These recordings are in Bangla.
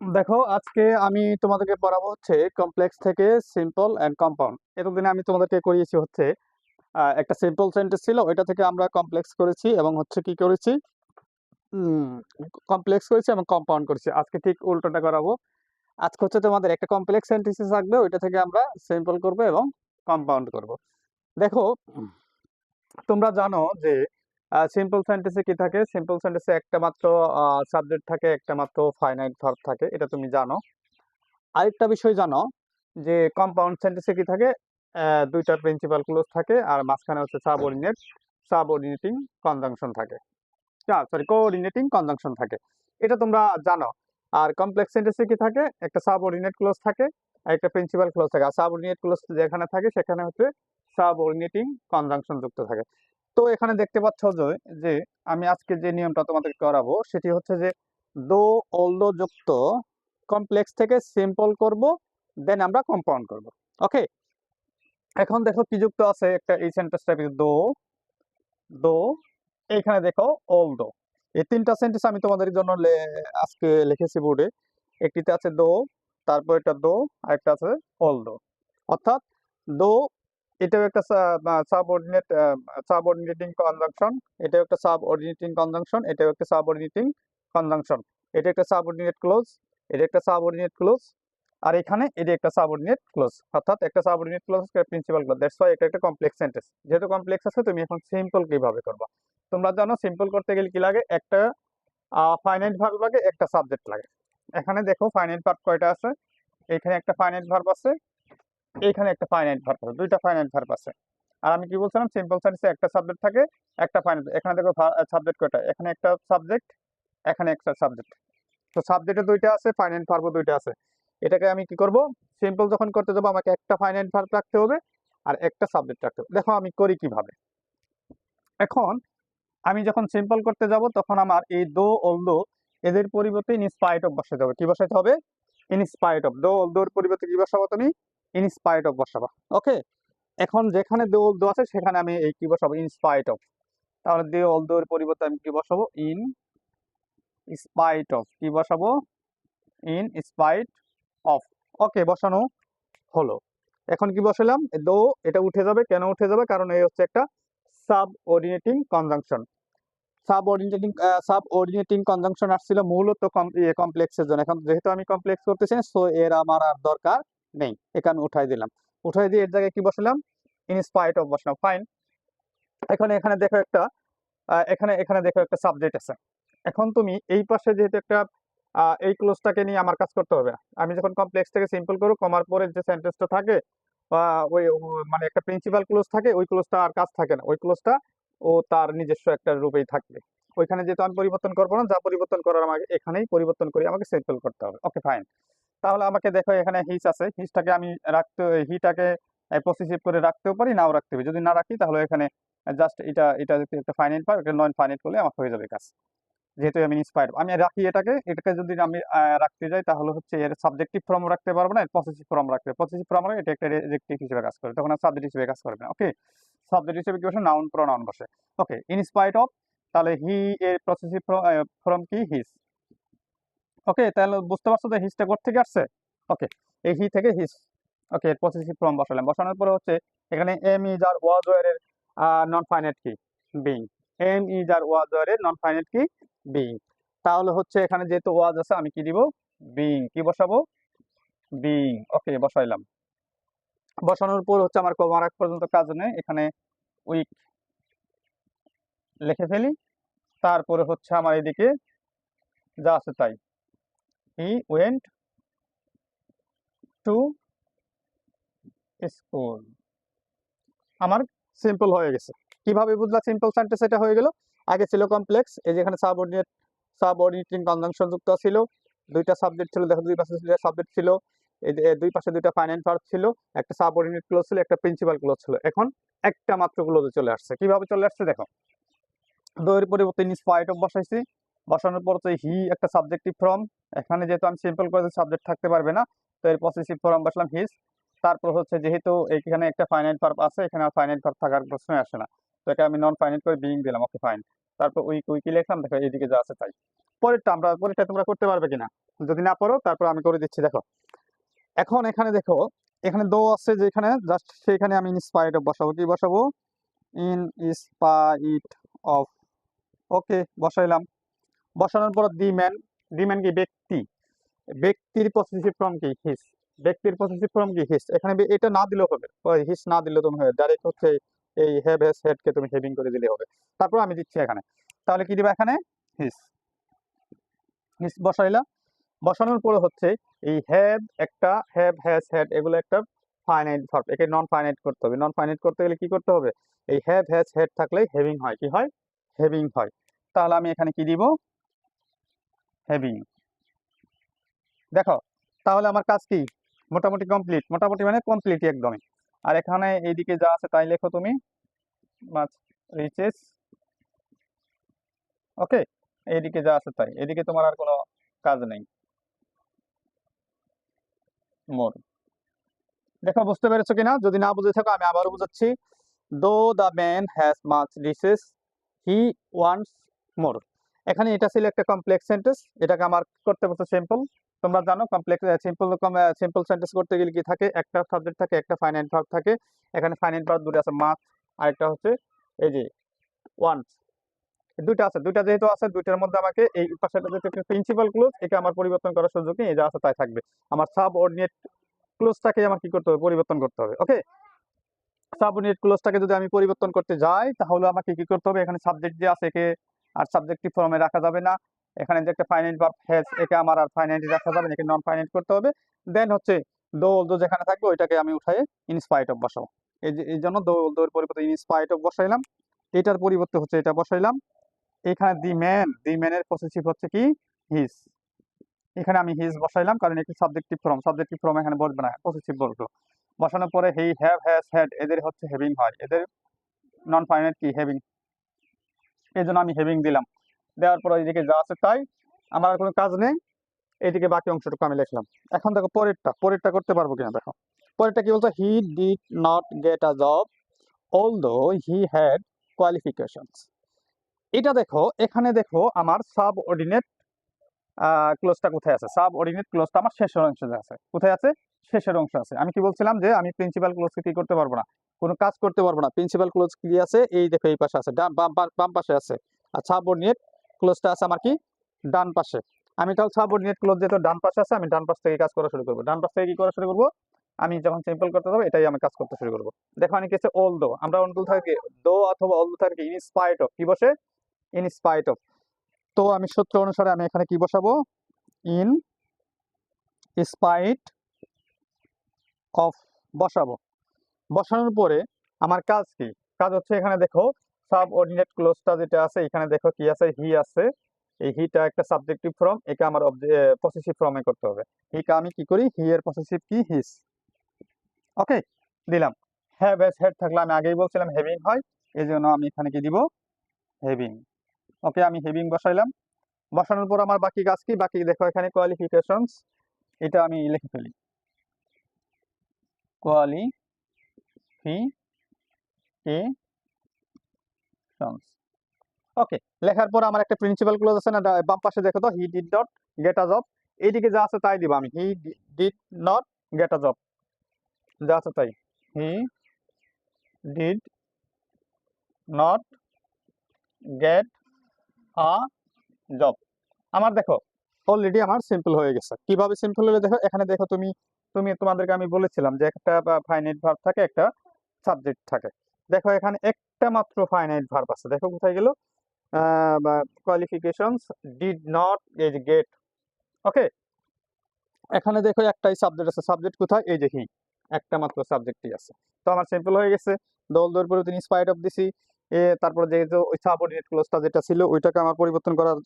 দেখো, আজকে আমি তোমাদেরকে পড়াবো হচ্ছে কমপ্লেক্স থেকে সিম্পল অ্যান্ড কম্পাউন্ড এতদিনে আমি তোমাদেরকে করিয়েছি হচ্ছে একটা সিম্পল সেন্টেন্স ছিল, ওইটা থেকে আমরা কমপ্লেক্স করেছি এবং হচ্ছে কি করেছি? কমপ্লেক্স করেছি এবং কম্পাউন্ড করেছি। আজকে ঠিক উল্টোটা করাবো। আজকে হচ্ছে তোমাদের একটা কমপ্লেক্স সেন্টেন্স থাকবে, ওইটা থেকে আমরা সিম্পল করব এবং কম্পাউন্ড করব। দেখো, তোমরা জানো যে সিম্পল সেন্টেন্সে কি থাকে? সিম্পল সেন্টেন্সে একটা মাত্র সাবজেক্ট থাকে, একটা মাত্র ফাইনাইট ভার্ব থাকে, এটা তুমি জানো। আরেকটা বিষয় জানো, যে কম্পাউন্ড সেন্টেন্সে কি থাকে? দুইটা প্রিন্সিপাল ক্লোজ থাকে, আর মাঝখানে হচ্ছে সাবঅর্ডিনেট সাবঅর্ডিনেটিং কনজাংশন থাকে। সরি কোঅর্ডিনেটিং কনজাংশন থাকে। এটা তোমরা জানো। আর কমপ্লেক্স সেন্টেন্সে কি থাকে? একটা সাবঅর্ডিনেট ক্লোজ থাকে, আর একটা প্রিন্সিপাল ক্লোজ থাকে। আর সাবঅর্ডিনেট ক্লোজ যেখানে থাকে, সেখানে হচ্ছে সাবঅর্ডিনেটিং কনজাংশন যুক্ত থাকে। তো এখানে দেখতে পাচ্ছ যে আমি আজকে যে নিয়মটা তোমাদের করাবো সেটি হচ্ছে যে, দো অলদো যুক্ত কমপ্লেক্স থেকে সিম্পল করব, দেন আমরা কম্পাউন্ড করব। ওকে? এখন দেখো কি যুক্ত আছে, একটা এই সেন্টেন্সটা দো দো, এইখানে দেখো অলদো। এই তিনটা সেন্টেন্স আমি তোমাদের জন্য আজকে লিখেছি বোর্ডে। একটিতে আছে দো, তারপর এটা দো আর একটা আছে অলদো। অর্থাৎ দো এটাও একটা সাবঅর্ডিনেট সাবঅর্ডিনেটিং কনজাংশন এটাও একটা সাবঅর্ডিনেটিং কনজাংশন এটাও একটা সাবঅর্ডিনেটিং কনজাংশন এটা একটা সাবঅর্ডিনেট ক্লোজ এটা একটা সাবঅর্ডিনেট ক্লোজ আর এখানে এটা একটা সাবঅর্ডিনেট ক্লোজ অর্থাৎ একটা subordinate clause principal clause that's why এটা একটা কমপ্লেক্স সেন্টেন্স যেহেতু কমপ্লেক্স আছে, তুমি এখন সিম্পল কীভাবে করবা? তোমরা জানো সিম্পল করতে গেলে কি লাগে? একটা ফাইনাইট ভার্ব লাগে, একটা সাবজেক্ট লাগে। এখানে দেখো ফাইনাইট ভার্ব কয়টা আছে? এখানে একটা ফাইনাইট ভার্ব আছে এখানে একটা ফাইনাইট ভার্ব আছে, দুইটা ফাইনাইট ভার্ব আছে। আর আমি কি বলছিলাম? সিম্পল সেন্টেন্সে একটা সাবজেক্ট থাকে, একটা ফাইনাইট এখানে দেখো সাবজেক্ট কয়টা? এখানে একটা সাবজেক্ট এখানে একটা সাবজেক্ট তো সাবজেক্টে দুইটা আছে ফাইনাইট ভার্বও দুইটা আছে। এটাকে আমি কি করব? সিম্পল যখন করতে যাব, আমাকে একটা ফাইনাইট ভার্ব রাখতে হবে আর একটা সাবজেক্ট রাখতে হবে। দেখো আমি করি কীভাবে। এখন আমি যখন সিম্পল করতে যাব, তখন আমার এই দো অল দো এদের পরিবর্তে ইন স্পাইট অফ বসাতে হবে। কি বসাতে হবে? ইন স্পাইট অফ দো অলদোর পরিবর্তে কি বসাবো তুমি? ইন স্পাইট অফ বসাবা। ওকে এখন যেখানে দো অলদো আছে, সেখানে আমি এই কি বসাবো? ইন স্পাইট অফ তাহলে দে অলদোর পরিবর্তে আমি কি বসাবো? ইন স্পাইট অফ কি বসাবো? ইন স্পাইট অফ ওকে বসানো হলো। এখন কি বসালাম? দো, এটা উঠে যাবে। কেন উঠে যাবে? কারণ এই হচ্ছে একটা subordinating conjunction subordinating subordinating conjunction আসছিল মূলত কমপ্লেক্সের জন্য। এখন যেহেতু আমি কমপ্লেক্স করতেছি সো এর আমার আর দরকার নেই আমি উঠাই দিলাম। উঠাই দিয়ে এর জায়গায় কি বসালাম? ইন স্পাইট অফ বসলাম ফাইন এখন, এখানে দেখো একটা এখানে এখানে দেখো একটা সাবজেক্ট আছে। এখন তুমি এই পাশে যেহেতু একটা এই ক্লোজটাকে নিয়ে আমার কাজ করতে হবে, আমি যখন কমপ্লেক্স থেকে সিম্পল করব কমার পরে যে সেন্টেন্সটা থাকে, বা ওই মানে একটা প্রিন্সিপাল ক্লোজ থাকে, ওই ক্লোজটা আর কাজ থাকে না। ওই ক্লোজটা ও তার নিজস্ব একটা রূপেই থাকবে। ওইখানে যেহেতু আমি পরিবর্তন করব না, যা পরিবর্তন করার আমাকে এখানেই পরিবর্তন করে আমাকে সিম্পল করতে হবে। ওকে ফাইন তাহলে আমাকে দেখো এখানে হিচ আছে। হিচটাকে আমি রাখতে, হিটাকে পসেসিভ করে রাখতেও পারি, নাও রাখতে পারি। যদি না রাখি তাহলে এখানে জাস্ট এটা এটা যদি একটা ফাইনাইট পাই এটা নন ফাইনাইট করলে আমার হয়ে যাবে কাজ। যেহেতু আমি ইন্সপায়ার আমি রাখি এটাকে এটাকে যদি আমি রাখতে যাই তাহলে হচ্ছে এর সাবজেক্টিভ ফর্ম রাখতে পারব না পসেসিভ ফর্ম রাখতে পসেসিভ ফর্ম এটা একটা রেজেক্টিভ হিসেবে কাজ করে, তখন আর সাবজেক্ট হিসেবে কাজ করবে না ওকে সাবজেক্ট হিসেবে কি বসে? নাউন প্রোনাউন বসে। ওকে ইনস্পাইট অফ তাহলে হি এর পসেসিভ ফর্ম কি? হিস ওকে তাহলে বুঝতে পারছ যে হিসটা কোথা থেকে আসছে? ওকে এই হি থেকে হিস ওকে এর পসেসিভ ফর্ম বসালাম। বসানোর পরে হচ্ছে এখানে এম ইজ আর ওয়াজ এর নন ফাইনাইট কি being am is are was এর নন ফাইনাইট কি বিং তাহলে হচ্ছে এখানে যেহেতু ওয়াজ আছে, আমি কি দিব? বিং কি বসাবো? বিং ওকে বসাইলাম। বসানোর পর হচ্ছে আমার কমার আগ পর্যন্ত কাজ নেই। এখানে উইক লিখে ফেলি। তারপরে হচ্ছে আমার এদিকে যা আছে তাই। হি ওয়েন্ট টু স্কুল আমার সিম্পল হয়ে গেছে। কীভাবে বুঝলা সিম্পল সেন্টেন্স এটা হয়ে গেল? আগে ছিল কমপ্লেক্স এই যে এখানে সাবঅর্ডিনেট সাবঅর্ডিনেটিং কনজাংশন যুক্ত ছিল। দুইটা সাবজেক্ট ছিল, দেখো দুই পাশে দুইটা সাবজেক্ট ছিল। দুই পাশে দুইটা ফাইনাল ভার্ব ছিল, একটা সাবঅর্ডিনেট ক্লোজ ছিল, একটা প্রিন্সিপাল ক্লোজ ছিল। এখন একটা মাত্র ক্লোজে চলে আসছে। কীভাবে চলে আসছে দেখো? দইয়ের পরিবর্তে স্পাইট অফ বসাইছি। বসানোর পর তো হি একটা সাবজেক্টিভ ফর্ম এখানে যেহেতু আমি সিম্পল করে সাবজেক্ট থাকতে পারবে না, তো এর পসেসিভ ফর্ম বসলাম হিস তারপর হচ্ছে যেহেতু এখানে একটা ফাইনাইট ভার্ব আছে, এখানে আর ফাইনাইট ভার্ব থাকার প্রশ্ন আসে না। তো এটা আমি নন ফাইনাইট করে বিং দিলাম ওকে ফাইন তারপর উইক উইকি লিখলাম? দেখো, এইদিকে যা আছে তাই। পরেরটা আমরা, পরেরটা তোমরা করতে পারবে কিনা? যদি না পারো, তারপর আমি করে দিচ্ছি, দেখো। এখন এখানে দেখো, এখানে দো আছে যেখানে জাস্ট সেখানে আমি ইনস্পাইট অফ বসাবো। কি বসাবো? ইন স্পাইট অফ ওকে বসাইলাম। বসানোর পর দি ম্যান দি ম্যান কি? ব্যক্তি। ব্যক্তির পসেসিভ ফর্ম কি? হিস ব্যক্তির পসেসিভ ফর্ম কি? হিস এখানে এটা না দিলেও হবে। হিস না দিলেও তুমি হবে ডাইরেক্ট হচ্ছে এই হ্যাভ হ্যাজ হেড কে তুমি হেভিং করে দিলে হবে। তারপর আমি দিচ্ছি এখানে। তাহলে কি দিবা এখানে? হিস হিস বসাইলা। বসানোর পরে হচ্ছে এই হ্যাভ একটা হ্যাভ হ্যাজ হেড এগুলো একটা ফাইনাইট ভার্ব একে নন ফাইনাইট করতে হবে। নন ফাইনাইট করতে গেলে কি করতে হবে? এই হ্যাভ হ্যাজ হেড থাকলেই হেভিং হয়। কি হয়? হেভিং হয়। তাহলে আমি এখানে কি দিব? হেভিং দেখো, তাহলে আমার কাজ কি? মোটামুটি কমপ্লিট মোটামুটি মানে কমপ্লিট একদমই। আর এখানে এইদিকে যা আছে তাই লেখো তুমি। মাছ রিচেস ওকে এইদিকে যা আছে তাই। এদিকে তোমার আর কোনো কাজ নেই। মোর। দেখো, বুঝতে পেরেছ কিনা? যদি না বুঝে থাকো, আমি আবারও বুঝাচ্ছি। Though the man has much riches he wants more এখানে এটা ছিল একটা কমপ্লেক্স সেন্টেন্স এটাকে আমার করতে বলছে সিম্পল তোমরা জানো কমপ্লেক্স সিম্পল সিম্পল সেন্টেন্স করতে গেলে কি থাকে? একটা সাবজেক্ট থাকে, একটা ফাইনাইট ভার্ব থাকে। এখানে ফাইনাইট ভার্ব দুটো আছে মাছ আরেকটা হচ্ছে এই যে ওয়ান্টস দুইটা আছে, দুইটা যেহেতু আছে, দুইটার মধ্যে আমাকে এই পাশে প্রিন্সিপাল ক্লোজ একে আমার পরিবর্তন করার সুযোগ নেই, যা আছে তাই থাকবে। আমার সাব অর্ডিনেট ক্লোজটাকে আমার কি করতে হবে? পরিবর্তন করতে হবে ওকে সাবঅর্ডিনেট ক্লোজটাকে যদি আমি পরিবর্তন করতে যাই, তাহলে আমাকে কি করতে হবে? এখানে সাবজেক্ট যে আছে, একে আর সাবজেক্টিভ ফর্মে রাখা যাবে না। এখানে যে একটা ফাইনাইট ভার্ব হ্যাজ একে আমার আর ফাইনাইট রাখা যাবে না নন ফাইনাইট করতে হবে। দেন হচ্ছে দো যেখানে থাকবে, ওইটাকে আমি উঠাই ইনস্পাইট অফ বসাবো। এই যে, এই জন্য দো পরিবর্তে ইনস্পাইট অফ বসাইলাম। এটার পরিবর্তে হচ্ছে এটা বসাইলাম। এখানে দি ম্যান দি ম্যানের পসেসিভ হচ্ছে কি? হিজ এখানে আমি হিজ বসাইলাম, কারণ একটি সাবজেক্টিভ ফর্ম সাবজেক্টিভ ফর্ম এখানে বসবে না পসেসিভ বলব বসানোর পরে হি হ্যাভ হ্যাজ হ্যাড এদের হচ্ছে হেভিং হয়। এদের নন ফাইনাইট কি? হেভিং এই জন্য আমি হেভিং দিলাম। দেওয়ার পর এইদিকে যা আছে তাই। আমার আর কোনো কাজ নেই। এইদিকে বাকি অংশটুকু আমি লিখলাম। এখন দেখো পরেরটা। পরেরটা করতে পারব কিনা দেখো। পরেরটা কি বলতো? He did not get a job although he had qualifications এটা দেখো, এখানে দেখো আমার সাব অর্ডিনেট ক্লোজটা কোথায় আছে? সাব অর্ডিনেট ক্লোজটা আমার শেষের অংশে আছে। কোথায় আছে? শেষের অংশ আছে। আমি কি বলছিলাম যে আমি প্রিন্সিপাল ক্লোজকে কি করতে পারব না? কোনো কাজ করতে পারব না। প্রিন্সিপাল ক্লোজ কি আছে, এই দেখো এই পাশে আছে বাম পাশে আছে। আর সাব অর্ডিনেট ক্লোজটা আছে আমার কি? ডান পাশে। আমি তাহলে সাব অর্ডিনেট ক্লোজ যেহেতু ডান পাশে আছে, আমি ডান পাশ থেকে কাজ করা শুরু করব। ডান পাশ থেকে কি করা শুরু করব? আমি যখন সিম্পল করতে যাব, এটাই আমি কাজ করতে শুরু করব। দেখো আমি কিছু অল দো আমরা অল থাকি দো অথবা অল থাকি ইন স্পাইট অফ কি বসে? ইন স্পাইট অফ তো আমি সূত্র অনুসারে আমি এখানে কি বসাবো? ইন স্পাইট অফ বসাবো। বসানোর পরে আমার কাজ কি? কাজ হচ্ছে এখানে দেখো সাব অর্ডিনেট ক্লোজটা যেটা আছে, এখানে দেখো কি আছে? হি আছে। এই হিটা একটা সাবজেক্টিভ ফর্ম একে আমার পসেসিভ ফর্মে করতে হবে। হিকে আমি কি করি? হি এর পসেসিভ কি? হিস ওকে দিলাম। হ্যাভ হ্যাজ হেড থাকলে আমি আগেই বলছিলাম হেভিং হয় এই জন্য আমি এখানে কি দিব? হেভিং ওকে আমি হেভিং বসাইলাম। বসানোর পর আমার বাকি কাজ কি? বাকি দেখো এখানে কোয়ালিফিকেশনস এটা আমি লিখে ফেলি। কোয়ালিফিকেশনস ওকে লেখার পর আমার একটা প্রিন্সিপাল ক্লোজ আছে না বাম পাশে দেখো তো he did not get a job এইদিকে যা আছে তাই দিব আমি। He did not get a job যা আছে তাই। He did not get a job আমার দেখো অলরেডি আমার সিম্পল হয়ে গেছে। কীভাবে সিম্পল হলে দেখো, এখানে দেখো তুমি তুমি তোমাদেরকে আমি বলেছিলাম যে একটা ফাইনাইট ভার্ব থাকে, একটা সাবজেক্ট থাকে। দেখো, এখানে একটা মাত্র ফাইনাইট ভার্ব আছে। দেখো, কোথায় গেল? কোয়ালিফিকেশনস ডিড নট এই গেট ওকে এখানে দেখো, একটাই সাবজেক্ট আছে। সাবজেক্ট কোথায়? এই যে হি একটা মাত্র সাবজেক্টই আছে। তো আমার সিম্পল হয়ে গেছে। দল দৌড় পরে তিনি স্পাইট অফ এ, তারপর যেহেতু ওই সাবঅর্ডিনেট ক্লোজটা যেটা ছিল, ওইটাকে আমার পরিবর্তন করার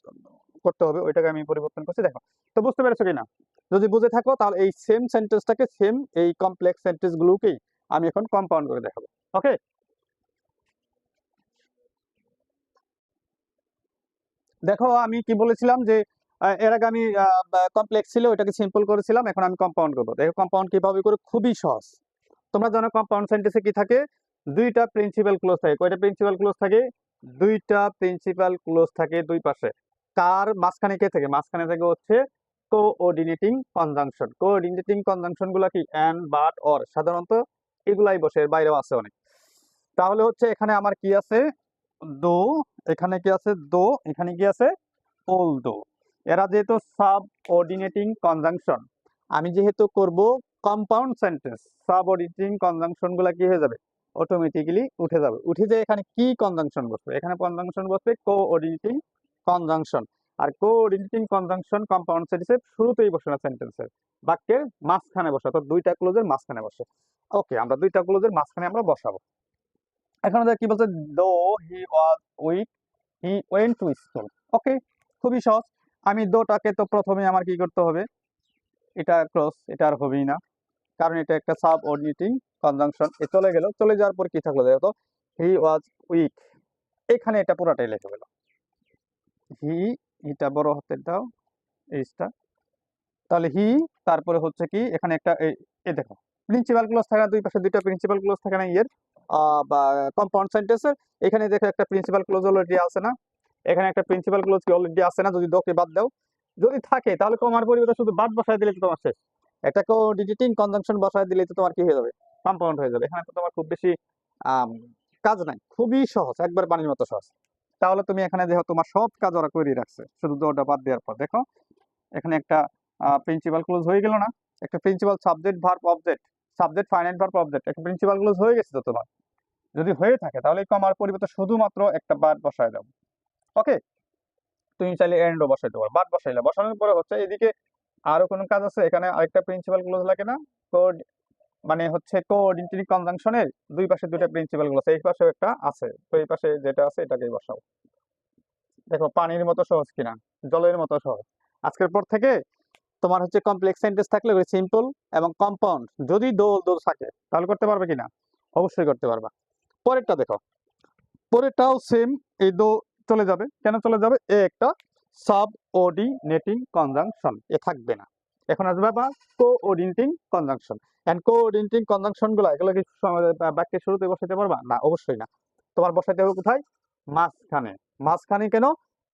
করতে হবে। ওইটাকে আমি পরিবর্তন করছি। দেখো, তো বুঝতে পেরেছ কিনা? যদি বুঝে থাকো, তাহলে এই সেম সেন্টেন্সটাকে সেম এই কমপ্লেক্স সেন্টেন্স গুলোকেই আমি এখন কম্পাউন্ড করে দেখাবো ওকে দেখো, আমি কি বলেছিলাম যে এর আগে আমি কমপ্লেক্স ছিল, ওইটাকে সিম্পল করেছিলাম, এখন আমি কম্পাউন্ড করব। দেখো কম্পাউন্ড কীভাবে করে? খুবই সহজ। তোমরা জানো কম্পাউন্ড সেন্টেন্সে কি থাকে? দুইটা প্রিন্সিপাল ক্লোজ থাকে। কয়টা প্রিন্সিপাল ক্লোজ থাকে? দুইটা প্রিন্সিপাল ক্লোজ থাকে দুই পাশে। কার মাঝখানে কে থাকে? মাঝখানে থাকে হচ্ছে কোঅর্ডিনেটিং কনজাংশন কোঅর্ডিনেটিং কনজাংশনগুলা কি? অ্যান্ড বাট অর সাধারণত এগুলাই বসে, এর বাইরেও আছে অনেক। তাহলে হচ্ছে এখানে আমার কি আছে? দো, এখানে কি আছে? দো, এখানে কি আছে? ওল দো। এরা যেহেতু সাব অর্ডিনেটিং কনজাংশন, আমি যেহেতু করব কম্পাউন্ড সেন্টেন্স সাব অর্ডিনেটিং কনজাংশনগুলা কি হয়ে যাবে? অটোমেটিক্যালি উঠে যাবে। উঠে যে এখানে কি কনজাংশন বসবে? এখানে কনজাংশন বসবে কোঅর্ডিনেটিং কনজাংশন। আর কো কোঅর্ডিনেটিং কনজাংশন কম্পাউন্ড সেন্টেন্সের শুরুতেই বসে না সেন্টেন্সের বাক্যের মাঝখানে বসে, অর্থাৎ দুইটা ক্লোজের মাঝখানে বসে। ওকে আমরা দুইটা ক্লোজের মাঝখানে আমরা বসাবো। এখন আমাদের কি বলছে? Though he was weak he went to school okay খুবই সহজ। আমি দোটাকে তো প্রথমে আমার কি করতে হবে? এটা ক্লোজ এটা আর হবেই না। কারণ এটা একটা সাব অর্ডিনেটিং কনজাংশন এ চলে গেল। চলে যাওয়ার পর কি থাকল দেখো হি ওয়াজ উইক এখানে এটা পুরাটাই লেখা গেল। হি এটা বড় হাতের দাও, এইটা। তাহলে হি তারপরে হচ্ছে কি, এখানে একটা এ দেখো। প্রিন্সিপাল ক্লোজ থাকে না, দুই পাশে দুইটা প্রিন্সিপাল ক্লোজ থাকে না ইয়ের বা কম্পাউন্ড সেন্টেন্সের এখানে দেখো একটা প্রিন্সিপাল ক্লোজ অলরেডি আছে না? এখানে একটা প্রিন্সিপাল ক্লোজ কি অলরেডি আছে না? যদি দোকে বাদ দাও। যদি থাকে, তাহলে কমার পরিবর্তে শুধু বাদ বসায় দিলে তো তোমার শেষ। একটা কোডিটিং কনজাংশন বসায় দিলে তো তোমার কি হয়ে যাবে? কম্পাউন্ড হয়ে যাবে। এখানে তো তোমার খুব বেশি কাজ নাই। খুবই সহজ, একবার পানির মতো সহজ। তাহলে তুমি এখানে দেখো তোমার সব কাজ ওরা করে রাখছে। শুধু দোটা বাদ দেওয়ার পর। দেখো, এখানে একটা প্রিন্সিপাল ক্লোজ হয়ে গেল না? একটা principal subject verb object subject finite verb object একটা প্রিন্সিপাল ক্লোজ হয়ে গেছে তো তোমার? যদি হয়ে থাকে, তাহলে কমার পরিবর্তে শুধুমাত্র একটা বাদ বসায় দাও। ওকে তুমি চাইলে এন্ডও বসাইতে পারো। বাদ বসাইলে, বসানোর পরে হচ্ছে এদিকে আরও কোনো কাজ আছে? এখানে আরেকটা প্রিন্সিপাল ক্লোজ লাগে না? কোড মানে হচ্ছে কোঅর্ডিনেটিং কনজাংশনের দুই পাশে দুইটা প্রিন্সিপাল ক্লোজ এই পাশেও একটা আছে, তো এই পাশে যেটা আছে এটাকেই বসাও। দেখো, পানির মতো সহজ কিনা, জলের মতো সহজ। আজকের পর থেকে তোমার হচ্ছে কমপ্লেক্স সেন্টেন্স থাকলে ওই সিম্পল এবং কম্পাউন্ড যদি দোল দোল থাকে, তাহলে করতে পারবে কিনা? অবশ্যই করতে পারবা। পরেরটা দেখো, পরেরটাও সেম এই দো চলে যাবে। কেন চলে যাবে? এ একটা সাব অর্ডিনেটিং কনজাংশন এ থাকবে না। এখন আসবে আবার কোঅর্ডিনেটিং কনজাংশন এন্ড কোঅর্ডিনেটিং কনজাংশনগুলো এগুলো কি বাক্যের শুরুতে বসাতে পারবা? না, অবশ্যই না। তোমার বসাতে হবে কোথায়? মাঝখানে। মাঝখানে কেন?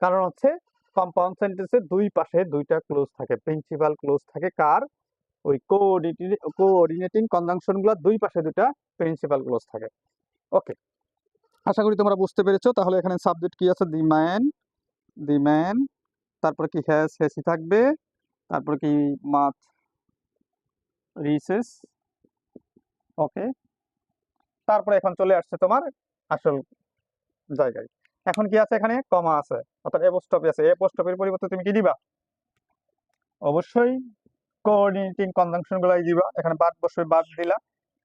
কারণ হচ্ছে কম্পাউন্ড সেন্টেন্সের দুই পাশে দুইটা ক্লোজ থাকে প্রিন্সিপাল ক্লোজ থাকে। কার? ওই কোঅর্ডিনেটিং কোঅর্ডিনেটিং কনজাংশনগুলো দুই পাশে দুইটা প্রিন্সিপাল ক্লোজ থাকে। ওকে আশা করি তোমরা বুঝতে পেরেছ। তাহলে এখানে সাবজেক্ট কি আছে? দি ম্যান দি ম্যান তারপরে কি হ্যাস হ্যাসি থাকবে? তারপরে কি মাছ রিসেস, ওকে। তারপরে এখন চলে আসছে তোমার আসল জায়গায়। এখন কি আছে এখানে? কমা আছে। অর্থাৎ এপোস্টপি আছে। এপোস্টপির পরিবর্তে তুমি কি দিবা? অবশ্যই কোঅর্ডিনেটিং কনজাংশন গুলাই দিবা। এখানে বাদ বসবে বাদ দিলা।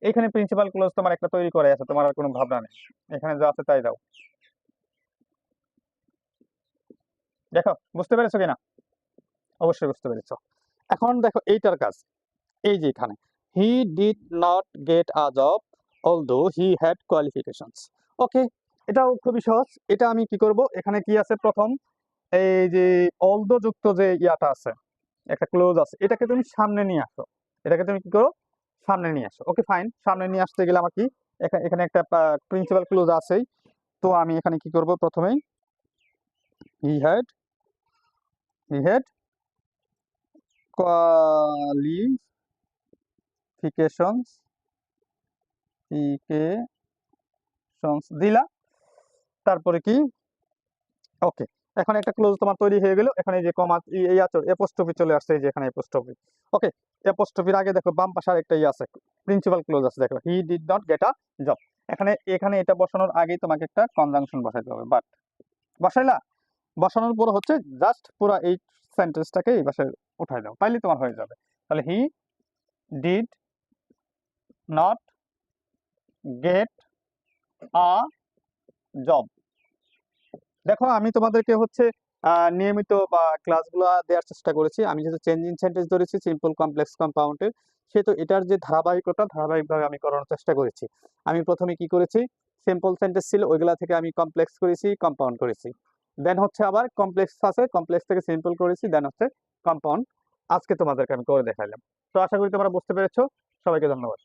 এখানে প্রিন্সিপাল ক্লোজ তোমার একটা তৈরি করে আছে। তোমার আর কোনো ভাবনা নেই। এখানে যা আছে তাই দাও। দেখো, বুঝতে পেরেছ কিনা? অবশ্যই বুঝতে পেরেছ। এখন দেখো এইটার কাজ। এই যে এখানে he did not get a job although he had qualifications ওকে এটাও খুবই সহজ। এটা আমি কি করব? এখানে কি আছে প্রথম? এই যে অলদো যুক্ত যে ইয়াটা আছে, একটা ক্লোজ আছে, এটাকে তুমি সামনে নিয়ে আসো। এটাকে তুমি কি করো? সামনে নিয়ে আসো। ওকে ফাইন সামনে নিয়ে আসতে গেলে আমার কি এখানে একটা প্রিন্সিপাল ক্লোজ আছেই। তো আমি এখানে কি করব প্রথমেই? He had he had qualifications ফিকেশনস দিলা। তারপরে কি? ওকে এখন একটা ক্লোজ তোমার তৈরি হয়ে গেল। এখানে যে এই এপোস্ট্রফি চলে আসছে যে এখানে ওকে আগে দেখো বাম পাশে একটা ই আছে প্রিন্সিপাল ক্লোজ আছে, দেখো। He did not get a job এখানে এখানে এটা বসানোর আগেই তোমাকে একটা কনজাংশন বসাইতে হবে। বাট বসাইলা? বসানোর পর হচ্ছে জাস্ট পুরো এই সেন্টেন্সটাকে এই পাশে উঠাই দাও, তাইলে তোমার হয়ে যাবে। তাহলে he did not get a job দেখো, আমি তোমাদেরকে হচ্ছে নিয়মিত বা ক্লাসগুলো দেওয়ার চেষ্টা করেছি। আমি যেহেতু চেঞ্জিং সেন্টেন্স ধরেছি সিম্পল কমপ্লেক্স কম্পাউন্ডের সেহেতু এটার যে ধারাবাহিকতা, ধারাবাহিকভাবে আমি করানোর চেষ্টা করেছি। আমি প্রথমে কি করেছি? সিম্পল সেন্টেন্স ছিল, ওইগুলা থেকে আমি কমপ্লেক্স করেছি কম্পাউন্ড করেছি। দেন হচ্ছে আবার কমপ্লেক্স আছে কমপ্লেক্স থেকে সিম্পল করেছি দেন হচ্ছে কম্পাউন্ড আজকে তোমাদেরকে আমি করে দেখালাম। তো আশা করি তোমরা বুঝতে পেরেছ। সবাইকে ধন্যবাদ।